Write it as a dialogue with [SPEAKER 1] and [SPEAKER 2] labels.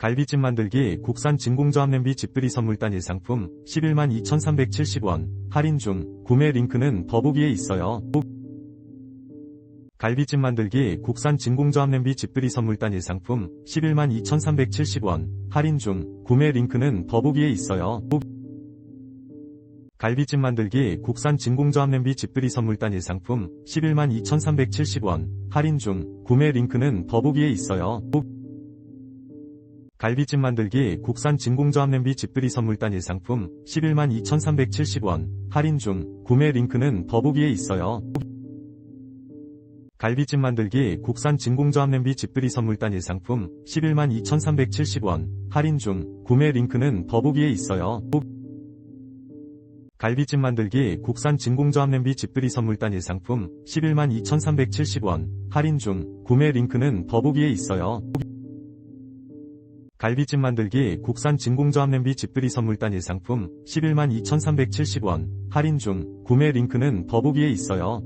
[SPEAKER 1] 갈비찜 만들기 국산 진공저압 냄비 집들이 선물단 1상품 11만 2,370원 할인 중 구매 링크는 더보기에 있어요. 갈비찜 만들기 국산 진공저압 냄비 집들이 선물단 1상품 11만 2,370원 할인 중 구매 링크는 더보기에 있어요. 갈비찜 만들기 국산 진공저압 냄비 집들이 선물단 1상품 11만 2,370원 할인 중 구매 링크는 더보기에 있어요. 갈비찜 만들기 국산 진공저압 냄비 집들이 선물단 1상품 11만 2,370원 할인 중 구매 링크는 더보기에 있어요. 갈비찜 만들기 국산 진공저압 냄비 집들이 선물단 1상품 11만 2,370원 할인 중 구매 링크는 더보기에 있어요. 갈비찜 만들기 국산 진공저압 냄비 집들이 선물단 1상품 11만 2,370원 할인 중 구매 링크는 더보기에 있어요. 갈비찜 만들기 국산 진공저압 냄비 집들이 선물단 1상품 11만 2,370원 할인 중 구매 링크는 더보기에 있어요.